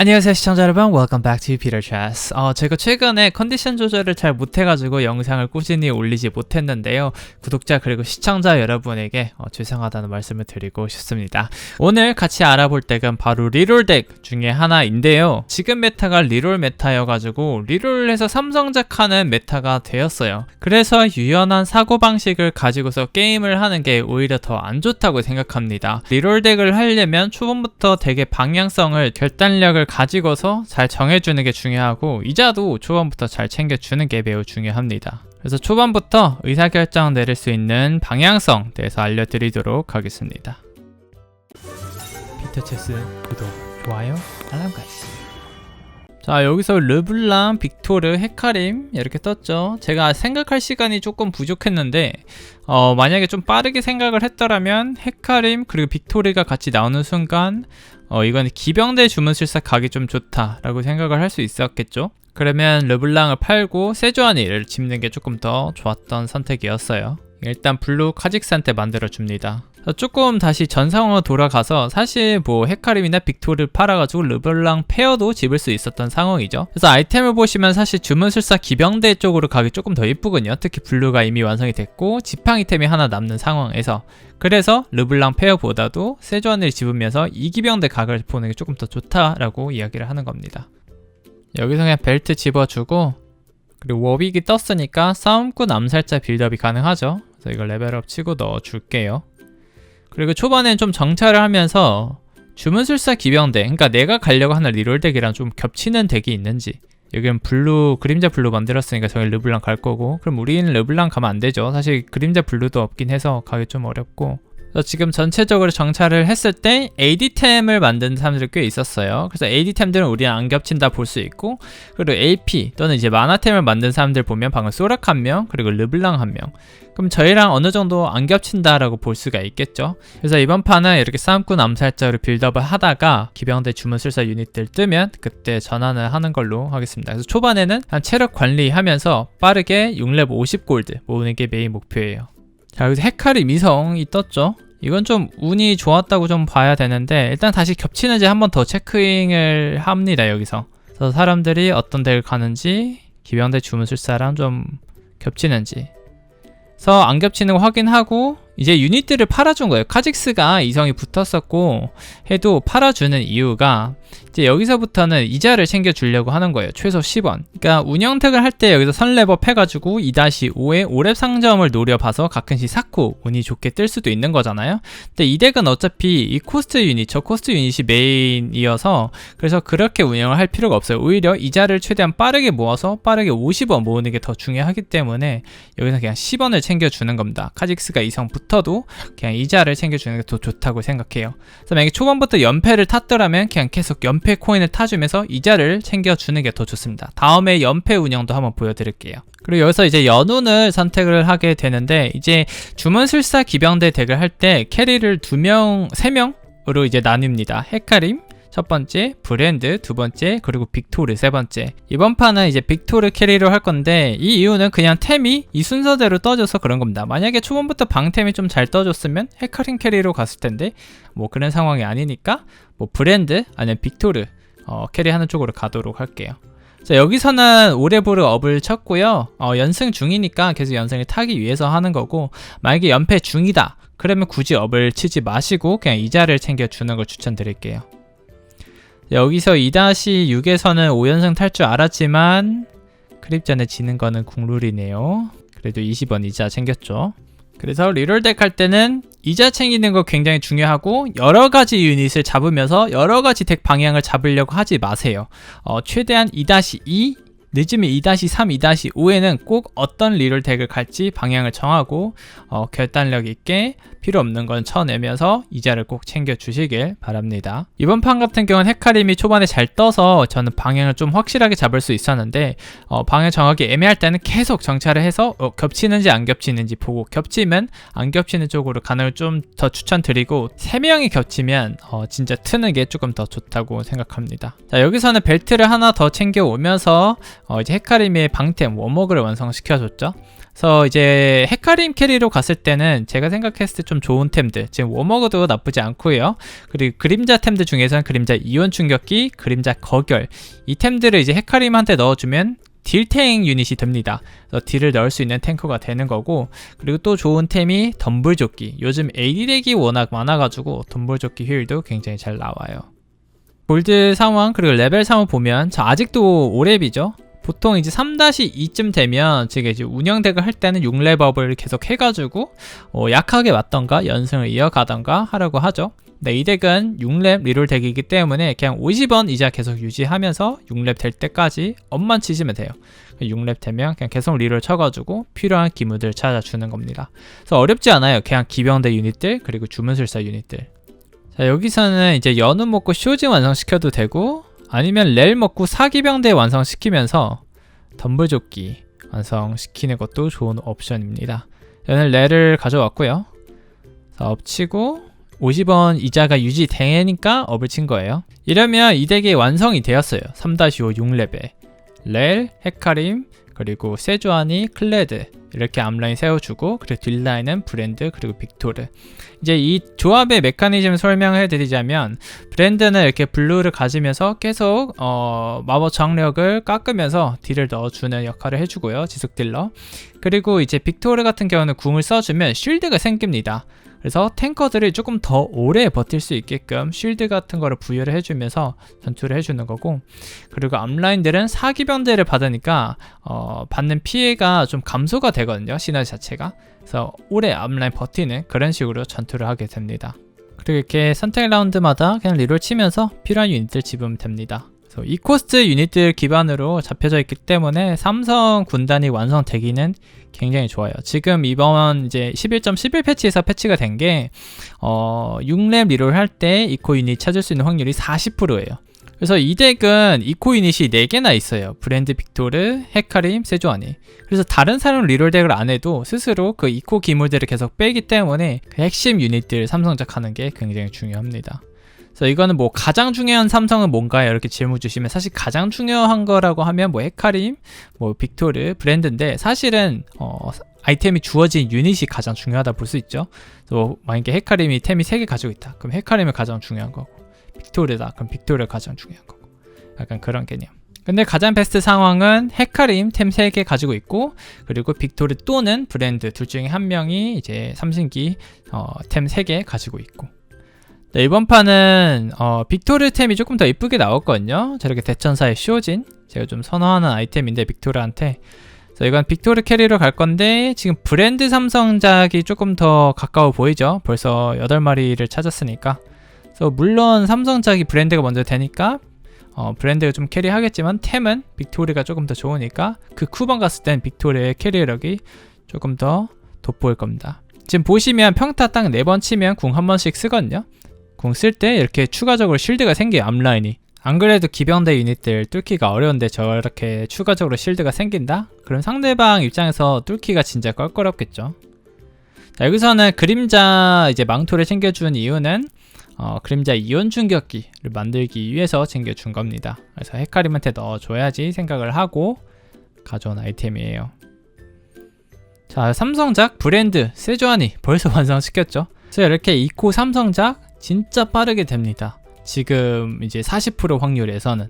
안녕하세요 시청자 여러분. Welcome back to Peter Chess. 어, 제가 최근에 컨디션 조절을 잘 못해가지고 영상을 꾸준히 올리지 못했는데요. 구독자 그리고 시청자 여러분에게 어, 죄송하다는 말씀을 드리고 싶습니다. 오늘 같이 알아볼 덱은 바로 리롤 덱 중에 하나인데요. 지금 메타가 리롤 메타여가지고 리롤에서 삼성작하는 메타가 되었어요. 그래서 유연한 사고방식을 가지고서 게임을 하는 게 오히려 더 안 좋다고 생각합니다. 리롤 덱을 하려면 초반부터 덱의 방향성을 결단력을 가지고서 잘 정해주는 게 중요하고 이자도 초반부터 잘 챙겨주는 게 매우 중요합니다. 그래서 초반부터 의사결정 내릴 수 있는 방향성 대해서 알려드리도록 하겠습니다. 피터체스 구독, 좋아요, 알람까지. 자 여기서 르블랑, 빅토르, 헤카림 이렇게 떴죠. 제가 생각할 시간이 조금 부족했는데 어, 만약에 좀 빠르게 생각을 했더라면 헤카림 그리고 빅토르가 같이 나오는 순간 어, 이건 기병대 주문술사 가기 좀 좋다라고 생각을 할 수 있었겠죠. 그러면 르블랑을 팔고 세조아니를 집는 게 조금 더 좋았던 선택이었어요. 일단 블루 카직스한테 만들어 줍니다. 조금 다시 전 상황으로 돌아가서 사실 뭐 헤카림이나 빅토르를 팔아가지고 르블랑 페어도 집을 수 있었던 상황이죠. 그래서 아이템을 보시면 사실 주문술사 기병대 쪽으로 가기 조금 더 이쁘군요. 특히 블루가 이미 완성이 됐고 지팡 이 템이 하나 남는 상황에서 그래서 르블랑 페어보다도 세조안을 집으면서 이기병대 각을 보는 게 조금 더 좋다라고 이야기를 하는 겁니다. 여기서 그냥 벨트 집어주고 그리고 워빅이 떴으니까 싸움꾼 암살자 빌드업이 가능하죠. 그래서 이걸 레벨업 치고 넣어줄게요. 그리고 초반엔 좀 정찰을 하면서 주문술사 기병대 그러니까 내가 가려고 하는 리롤 덱이랑 좀 겹치는 덱이 있는지. 여기는 블루 그림자 블루 만들었으니까 저희 르블랑 갈 거고. 그럼 우리는 르블랑 가면 안 되죠. 사실 그림자 블루도 없긴 해서 가기 좀 어렵고 그래서 지금 전체적으로 정찰을 했을 때 AD템을 만든 사람들이 꽤 있었어요. 그래서 AD템들은 우리랑 안 겹친다 볼 수 있고 그리고 AP 또는 이제 만화템을 만든 사람들 보면 방금 소락 한 명, 그리고 르블랑 한 명. 그럼 저희랑 어느 정도 안 겹친다라고 볼 수가 있겠죠. 그래서 이번 판은 이렇게 싸움꾼 암살자로 빌드업을 하다가 기병대 주문술사 유닛들 뜨면 그때 전환을 하는 걸로 하겠습니다. 그래서 초반에는 한 체력 관리하면서 빠르게 6레벨 50골드 모으는 게 메인 목표예요. 자 여기서 헤카리 미성이 떴죠? 이건 좀 운이 좋았다고 좀 봐야 되는데 일단 다시 겹치는지 한 번 더 체크잉을 합니다 여기서. 그래서 사람들이 어떤 데를 가는지 기병대 주문술사랑 좀 겹치는지. 그래서 안 겹치는 거 확인하고 이제 유닛들을 팔아준 거예요. 카직스가 이성이 붙었었고 해도 팔아주는 이유가 이제 여기서부터는 이자를 챙겨주려고 하는 거예요. 최소 10원. 그러니까 운영택을 할 때 여기서 선랩업 해가지고 2-5에 5랩 상점을 노려봐서 가끔씩 사코 운이 좋게 뜰 수도 있는 거잖아요. 근데 이 덱은 어차피 이 코스트 유닛, 저 코스트 유닛이 메인이어서 그래서 그렇게 운영을 할 필요가 없어요. 오히려 이자를 최대한 빠르게 모아서 빠르게 50원 모으는 게 더 중요하기 때문에 여기서 그냥 10원을 챙겨주는 겁니다. 카직스가 이성 붙 붙어도 그냥 이자를 챙겨주는 게 더 좋다고 생각해요. 그래서 만약에 초반부터 연패를 탔더라면 그냥 계속 연패 코인을 타주면서 이자를 챙겨주는 게 더 좋습니다. 다음에 연패 운영도 한번 보여드릴게요. 그리고 여기서 이제 연운을 선택을 하게 되는데 이제 주문술사 기병대 덱을 할 때 캐리를 두 명, 세 명으로 이제 나뉩니다. 헤카림, 첫 번째, 브랜드 두 번째, 그리고 빅토르 세 번째. 이번 판은 이제 빅토르 캐리로 할 건데 이 이유는 그냥 템이 이 순서대로 떠져서 그런 겁니다. 만약에 초반부터 방템이 좀 잘 떠줬으면 헤카림 캐리로 갔을 텐데 뭐 그런 상황이 아니니까 뭐 브랜드 아니면 빅토르 어, 캐리하는 쪽으로 가도록 할게요. 자, 여기서는 오레보르 업을 쳤고요. 어, 연승 중이니까 계속 연승을 타기 위해서 하는 거고 만약에 연패 중이다. 그러면 굳이 업을 치지 마시고 그냥 이자를 챙겨주는 걸 추천드릴게요. 여기서 2-6에서는 5연승 탈 줄 알았지만 크립전에 지는 거는 국룰이네요. 그래도 20원 이자 챙겼죠. 그래서 리롤덱 할 때는 이자 챙기는 거 굉장히 중요하고 여러 가지 유닛을 잡으면서 여러 가지 덱 방향을 잡으려고 하지 마세요. 어, 최대한 2-2 늦으면 2-3, 2-5에는 꼭 어떤 리롤 덱을 갈지 방향을 정하고 어, 결단력 있게 필요 없는 건 쳐내면서 이자를 꼭 챙겨 주시길 바랍니다. 이번 판 같은 경우는 헤카림이 초반에 잘 떠서 저는 방향을 좀 확실하게 잡을 수 있었는데 어, 방향 정하기 애매할 때는 계속 정찰을 해서 어, 겹치는지 안 겹치는지 보고 겹치면 안 겹치는 쪽으로 걸좀더 추천드리고 3명이 겹치면 어, 진짜 트는 게 조금 더 좋다고 생각합니다. 자 여기서는 벨트를 하나 더 챙겨 오면서 어, 이제 헤카림의 방템 워머그를 완성시켜줬죠. 그래서 이제 헤카림 캐리로 갔을 때는 제가 생각했을 때 좀 좋은 템들 지금 워머그도 나쁘지 않고요. 그리고 그림자 템들 중에서는 그림자 이온 충격기, 그림자 거결 이 템들을 이제 헤카림한테 넣어주면 딜탱 유닛이 됩니다. 그래서 딜을 넣을 수 있는 탱커가 되는 거고 그리고 또 좋은 템이 덤불조끼 요즘 AD 덱이 워낙 많아가지고 덤불조끼 효율도 굉장히 잘 나와요. 골드 상황 그리고 레벨 상황 보면 저 아직도 5렙이죠. 보통 이제 3-2쯤 되면 제가 이제 운영덱을 할 때는 6렙업을 계속 해가지고 어, 약하게 맞던가 연승을 이어가던가 하려고 하죠. 근데 이 덱은 6렙 리롤 덱이기 때문에 그냥 50원 이자 계속 유지하면서 6렙 될 때까지 업만 치시면 돼요. 6렙 되면 그냥 계속 리롤 쳐가지고 필요한 기물들 찾아주는 겁니다. 그래서 어렵지 않아요. 그냥 기병대 유닛들 그리고 주문술사 유닛들. 자 여기서는 이제 연운 먹고 쇼징 완성시켜도 되고 아니면 렐 먹고 사기병대 완성시키면서 덤블조끼 완성시키는 것도 좋은 옵션입니다. 저는 렐을 가져왔고요. 자, 엎치고 50원 이자가 유지되니까 업을 친 거예요. 이러면 이 덱이 완성이 되었어요. 3-5 6레벨. 렐, 헤카림, 그리고 세주아니, 클레드 이렇게 앞라인 세워주고 그리고 뒷라인은 브랜드 그리고 빅토르. 이제 이 조합의 메커니즘 설명해 드리자면 브랜드는 이렇게 블루를 가지면서 계속 어, 마법 장력을 깎으면서 딜을 넣어주는 역할을 해주고요 지속 딜러. 그리고 이제 빅토르 같은 경우는 궁을 써주면 쉴드가 생깁니다 그래서 탱커들이 조금 더 오래 버틸 수 있게끔 쉴드 같은 거를 부여를 해주면서 전투를 해주는 거고 그리고 앞라인들은 사기병대를 받으니까 어, 받는 피해가 좀 감소가 되거든요 시너지 자체가. 그래서 오래 앞라인 버티는 그런 식으로 전투를 하게 됩니다. 그리고 이렇게 선택 라운드마다 그냥 리롤 치면서 필요한 유닛들 집으면 됩니다 이 코스트 유닛들 기반으로 잡혀져 있기 때문에 삼성 군단이 완성되기는 굉장히 좋아요. 지금 이번 이제 11.11 패치에서 패치가 된 게 어, 6렙 리롤 할 때 이코 유닛 찾을 수 있는 확률이 40%예요. 그래서 이 덱은 이코 유닛이 4개나 있어요. 브랜드 빅토르, 헤카림, 세조아니. 그래서 다른 사람 리롤 덱을 안 해도 스스로 그 이코 기물들을 계속 빼기 때문에 그 핵심 유닛들 삼성작 하는 게 굉장히 중요합니다. 그래서 이거는 뭐 가장 중요한 삼성은 뭔가요? 이렇게 질문 주시면 사실 가장 중요한 거라고 하면 뭐 헤카림, 뭐 빅토르, 브랜드인데 사실은 어 아이템이 주어진 유닛이 가장 중요하다 볼 수 있죠. 그래서 만약에 헤카림이 템이 3개 가지고 있다. 그럼 헤카림이 가장 중요한 거고 빅토르다. 그럼 빅토르가 가장 중요한 거고 약간 그런 개념. 근데 가장 베스트 상황은 헤카림 템 3개 가지고 있고 그리고 빅토르 또는 브랜드 둘 중에 한 명이 이제 삼신기 어, 템 3개 가지고 있고 네, 이번 판은 어, 빅토르 템이 조금 더 이쁘게 나왔거든요. 저렇게 대천사의 쇼진 제가 좀 선호하는 아이템인데 빅토르한테 그래서 이건 빅토르 캐리로 갈 건데 지금 브랜드 삼성작이 조금 더 가까워 보이죠. 벌써 8마리를 찾았으니까 그래서 물론 삼성작이 브랜드가 먼저 되니까 어, 브랜드가 좀 캐리하겠지만 템은 빅토르가 조금 더 좋으니까 그 쿠방 갔을 땐 빅토르의 캐리력이 조금 더 돋보일 겁니다. 지금 보시면 평타 딱 4번 치면 궁 한 번씩 쓰거든요. 궁 쓸 때 이렇게 추가적으로 실드가 생겨요 앞라인이. 안 그래도 기병대 유닛들 뚫기가 어려운데 저렇게 추가적으로 실드가 생긴다? 그럼 상대방 입장에서 뚫기가 진짜 껄끄럽겠죠. 자, 여기서는 그림자 이제 망토를 챙겨준 이유는 어, 그림자 이온 충격기를 만들기 위해서 챙겨준 겁니다. 그래서 헤카림한테 넣어줘야지 생각을 하고 가져온 아이템이에요. 자 삼성작 브랜드 세조아니 벌써 완성시켰죠. 그래서 이렇게 이코 삼성작 진짜 빠르게 됩니다. 지금 이제 40% 확률에서는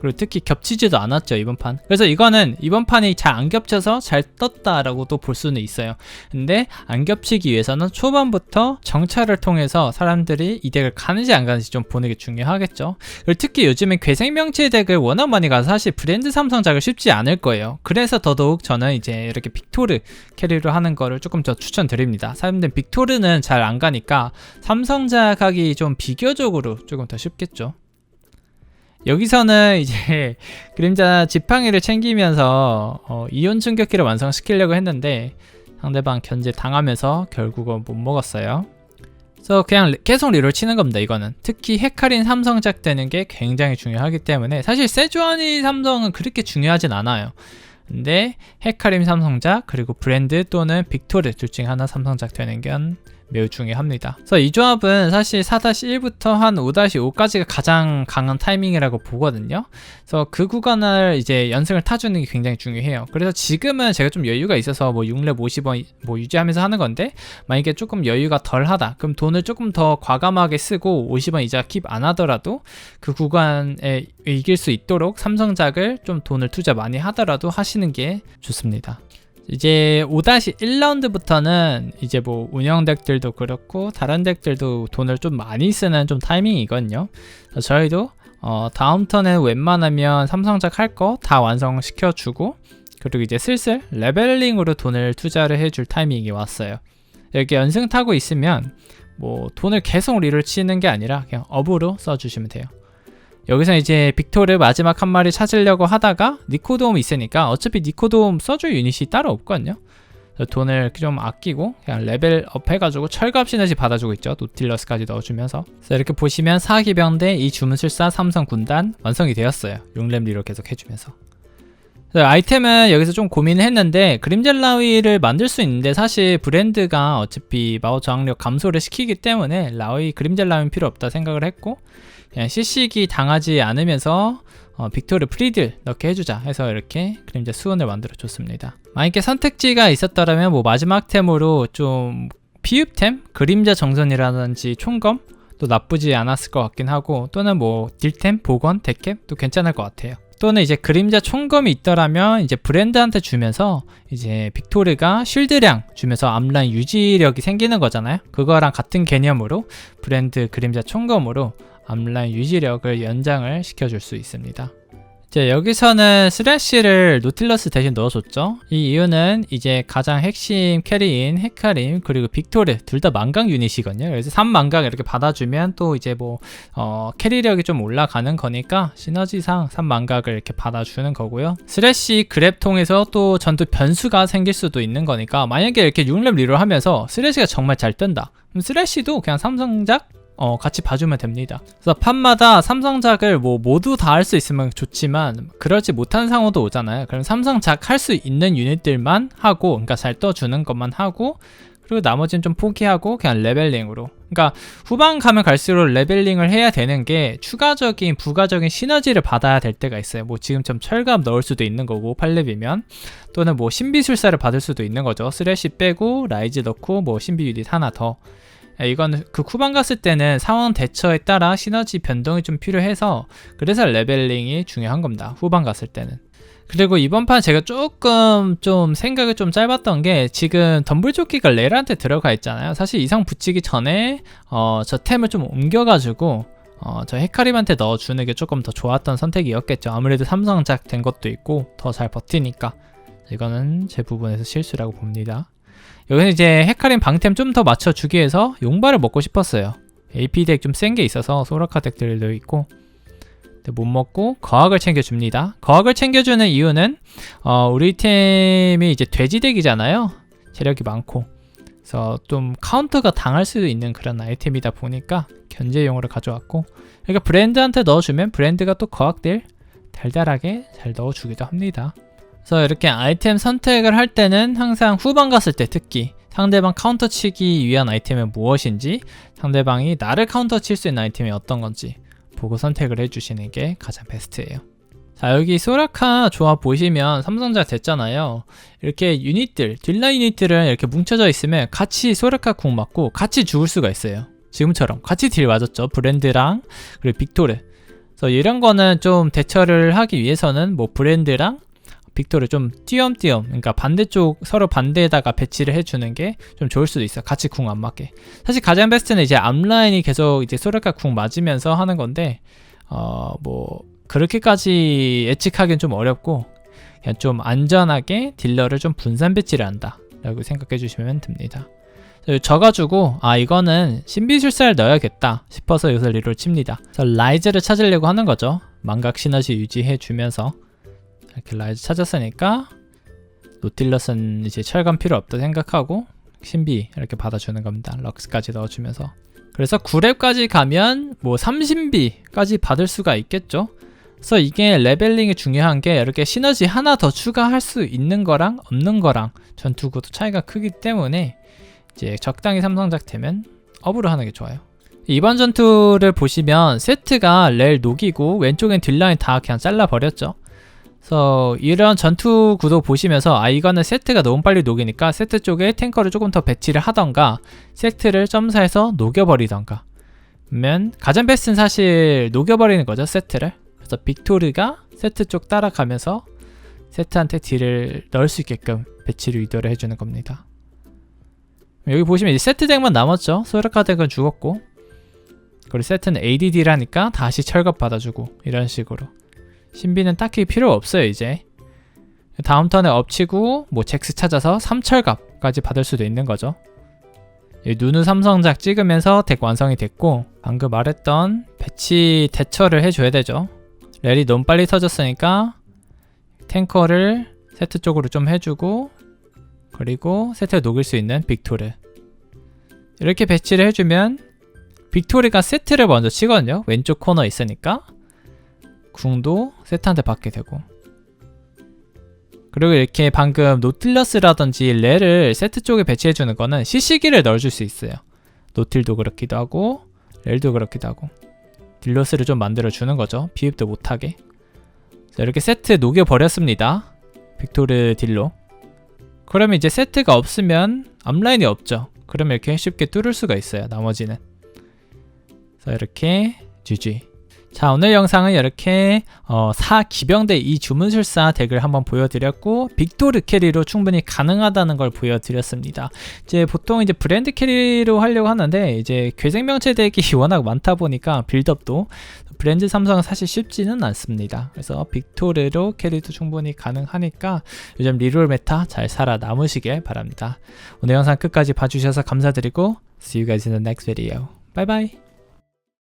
그리고 특히 겹치지도 않았죠 이번 판. 그래서 이거는 이번 판이 잘 안 겹쳐서 잘 떴다라고도 볼 수는 있어요. 근데 안 겹치기 위해서는 초반부터 정찰을 통해서 사람들이 이 덱을 가는지 안 가는지 좀 보는 게 중요하겠죠. 그리고 특히 요즘엔 괴생명체 덱을 워낙 많이 가서 사실 브랜드 삼성작을 쉽지 않을 거예요. 그래서 더더욱 저는 이제 이렇게 빅토르 캐리를 하는 거를 조금 더 추천드립니다. 사람들 빅토르는 잘 안 가니까 삼성작 하기 좀 비교적으로 조금 더 쉽겠죠 여기서는 이제 그림자 지팡이를 챙기면서 어, 이온 충격기를 완성시키려고 했는데 상대방 견제 당하면서 결국은 못 먹었어요. 그래서 그냥 계속 리롤 치는 겁니다. 이거는 특히 헤카린 삼성 작 되는 게 굉장히 중요하기 때문에 사실 세주아니 삼성은 그렇게 중요하진 않아요. 근데 헤카림 삼성작 그리고 브랜드 또는 빅토르 둘 중에 하나 삼성작 되는 건 매우 중요합니다. 그래서 이 조합은 사실 4-1부터 한 5-5까지가 가장 강한 타이밍이라고 보거든요. 그래서 그 구간을 이제 연승을 타주는 게 굉장히 중요해요. 그래서 지금은 제가 좀 여유가 있어서 뭐 6렙 50원 뭐 유지하면서 하는 건데 만약에 조금 여유가 덜하다 그럼 돈을 조금 더 과감하게 쓰고 50원 이자 킵 안 하더라도 그 구간에 이길 수 있도록 삼성작을 좀 돈을 투자 많이 하더라도 하시는 게 좋습니다. 이제 5-1라운드부터는 이제 뭐 운영 덱들도 그렇고 다른 덱들도 돈을 좀 많이 쓰는 좀 타이밍이거든요. 저희도 어 다음 턴에 웬만하면 삼성작 할 거 다 완성시켜 주고 그리고 이제 슬슬 레벨링으로 돈을 투자를 해줄 타이밍이 왔어요. 이렇게 연승 타고 있으면 뭐 돈을 계속 리를 치는 게 아니라 그냥 업으로 써주시면 돼요. 여기서 이제 빅토르 마지막 한 마리 찾으려고 하다가 니코돔 있으니까 어차피 니코돔 써줄 유닛이 따로 없거든요. 돈을 좀 아끼고 그냥 레벨 업 해가지고 철갑 시너지 받아주고 있죠. 노틸러스까지 넣어주면서. 그래서 이렇게 보시면 사기병대 이 주문술사 삼성 군단 완성이 되었어요. 용렘 리로 계속 해주면서. 아이템은 여기서 좀 고민을 했는데 그림젤 라위를 만들 수 있는데 사실 브랜드가 어차피 마우 저항력 감소를 시키기 때문에 라위 그림젤 라위는 필요 없다 생각을 했고 그냥 CC기 당하지 않으면서 어, 빅토르 프리딜 넣게 해주자 해서 이렇게 그림자 수원을 만들어 줬습니다. 만약에 선택지가 있었더라면 뭐 마지막 템으로 좀 피읍템, 그림자 정선이라든지 총검 또 나쁘지 않았을 것 같긴 하고 또는 뭐 딜템, 복원, 데캡 도 괜찮을 것 같아요. 또는 이제 그림자 총검이 있더라면 이제 브랜드한테 주면서 이제 빅토르가 쉴드량 주면서 앞라인 유지력이 생기는 거잖아요. 그거랑 같은 개념으로 브랜드 그림자 총검으로 앞라인 유지력을 연장을 시켜줄 수 있습니다. 자, 여기서는 스래시를 노틸러스 대신 넣어줬죠. 이 이유는 이제 가장 핵심 캐리인 헤카림 그리고 빅토르 둘 다 망각 유닛이거든요. 그래서 3망각 이렇게 받아주면 또 이제 뭐 어, 캐리력이 좀 올라가는 거니까 시너지상 3망각을 이렇게 받아주는 거고요. 스래시 그랩 통해서 또 전투 변수가 생길 수도 있는 거니까 만약에 이렇게 6렙 리롤 하면서 스래시가 정말 잘 뜬다. 그럼 스래시도 그냥 삼성작 어, 같이 봐주면 됩니다. 그래서 판마다 삼성작을 뭐 모두 다 할 수 있으면 좋지만 그러지 못한 상황도 오잖아요. 그럼 삼성작 할 수 있는 유닛들만 하고, 그러니까 잘 떠주는 것만 하고, 그리고 나머지는 좀 포기하고 그냥 레벨링으로. 그러니까 후반 가면 갈수록 레벨링을 해야 되는 게 추가적인 부가적인 시너지를 받아야 될 때가 있어요. 뭐 지금처럼 철갑 넣을 수도 있는 거고 8렙이면 또는 뭐 신비술사를 받을 수도 있는 거죠. 쓰레쉬 빼고 라이즈 넣고 뭐 신비 유닛 하나 더. 예, 이건 그 쿠방 갔을 때는 상황 대처에 따라 시너지 변동이 좀 필요해서 그래서 레벨링이 중요한 겁니다. 후반 갔을 때는. 그리고 이번 판 제가 조금 좀 생각이 좀 짧았던 게 지금 덤블조끼가 레일한테 들어가 있잖아요. 사실 이상 붙이기 전에 어, 저 템을 좀 옮겨가지고 어, 저 헤카림한테 넣어주는 게 조금 더 좋았던 선택이었겠죠. 아무래도 삼성작 된 것도 있고 더 잘 버티니까 이거는 제 부분에서 실수라고 봅니다. 여기는 이제 헤카림 방템 좀 더 맞춰주기 위해서 용발을 먹고 싶었어요. AP 덱 좀 센 게 있어서 소라카 덱들도 있고 못 먹고 거학을 챙겨줍니다. 거학을 챙겨주는 이유는 어, 우리 팀이 이제 돼지 덱이잖아요. 체력이 많고 그래서 좀 카운터가 당할 수도 있는 그런 아이템이다 보니까 견제용으로 가져왔고 그러니까 브랜드한테 넣어주면 브랜드가 또 거학들 달달하게 잘 넣어주기도 합니다. 그래서 이렇게 아이템 선택을 할 때는 항상 후반 갔을 때 특히 상대방 카운터 치기 위한 아이템은 무엇인지 상대방이 나를 카운터 칠 수 있는 아이템이 어떤 건지 보고 선택을 해주시는 게 가장 베스트예요. 자 여기 소라카 조합 보시면 삼성자 됐잖아요. 이렇게 유닛들 딜라 유닛들은 이렇게 뭉쳐져 있으면 같이 소라카 궁 맞고 같이 죽을 수가 있어요. 지금처럼 같이 딜 맞았죠. 브랜드랑 그리고 빅토르. 그래서 이런 거는 좀 대처를 하기 위해서는 뭐 브랜드랑 빅토를 좀 띄엄띄엄 그러니까 반대쪽 서로 반대에다가 배치를 해주는 게 좀 좋을 수도 있어 같이 궁 안 맞게. 사실 가장 베스트는 이제 앞라인이 계속 이제 소라카 궁 맞으면서 하는 건데 어 뭐 그렇게까지 예측하기는 좀 어렵고 그냥 좀 안전하게 딜러를 좀 분산 배치를 한다 라고 생각해 주시면 됩니다. 져가지고 아 이거는 신비술사를 넣어야겠다 싶어서 여기서 리롤 칩니다. 그래서 라이즈를 찾으려고 하는 거죠. 망각 시너지 유지해 주면서 이렇게 라이즈 찾았으니까 노틸러스는 이제 철감 필요 없다 생각하고 신비 이렇게 받아주는 겁니다. 럭스까지 넣어주면서 그래서 9렙까지 가면 뭐 30비까지 받을 수가 있겠죠. 그래서 이게 레벨링이 중요한 게 이렇게 시너지 하나 더 추가할 수 있는 거랑 없는 거랑 전투 구도 차이가 크기 때문에 이제 적당히 삼성작 되면 업으로 하는 게 좋아요. 이번 전투를 보시면 세트가 렐 녹이고 왼쪽엔 딜라인 다 그냥 잘라버렸죠. 그래서 이런 전투 구도 보시면서 아 이거는 세트가 너무 빨리 녹이니까 세트 쪽에 탱커를 조금 더 배치를 하던가 세트를 점사해서 녹여버리던가. 그러면 가장 베스트는 사실 녹여버리는 거죠 세트를. 그래서 빅토르가 세트 쪽 따라가면서 세트한테 딜을 넣을 수 있게끔 배치를 유도를 해주는 겁니다. 여기 보시면 이제 세트 덱만 남았죠. 소라카 덱은 죽었고. 그리고 세트는 ADD라니까 다시 철갑 받아주고 이런 식으로 신비는 딱히 필요 없어요 이제. 다음 턴에 엎치고 뭐 잭스 찾아서 3철갑까지 받을 수도 있는 거죠. 이 누누 삼성작 찍으면서 덱 완성이 됐고 방금 말했던 배치 대처를 해줘야 되죠. 렐이 너무 빨리 터졌으니까 탱커를 세트 쪽으로 좀 해주고 그리고 세트에 녹일 수 있는 빅토르. 이렇게 배치를 해주면 빅토리가 세트를 먼저 치거든요. 왼쪽 코너에 있으니까 궁도 세트한테 받게 되고. 그리고 이렇게 방금 노틸러스라든지 레를 세트 쪽에 배치해주는 거는 CC기를 넣어줄 수 있어요. 노틸도 그렇기도 하고 렐도 그렇기도 하고. 딜러스를 좀 만들어주는 거죠. 비입도 못하게. 자, 이렇게 세트 녹여버렸습니다. 빅토르 딜로. 그러면 이제 세트가 없으면 앞라인이 없죠. 그러면 이렇게 쉽게 뚫을 수가 있어요 나머지는. 그래서 이렇게 GG 자 오늘 영상은 이렇게 어, 4기병대 2 주문술사 덱을 한번 보여드렸고 빅토르 캐리로 충분히 가능하다는 걸 보여드렸습니다 이제 보통 이제 브랜드 캐리로 하려고 하는데 이제 괴생명체 덱이 워낙 많다 보니까 빌드업도 브랜드 삼성은 사실 쉽지는 않습니다 그래서 빅토르로 캐리도 충분히 가능하니까 요즘 리롤 메타 잘 살아남으시길 바랍니다 오늘 영상 끝까지 봐주셔서 감사드리고 See you guys in the next video. Bye bye.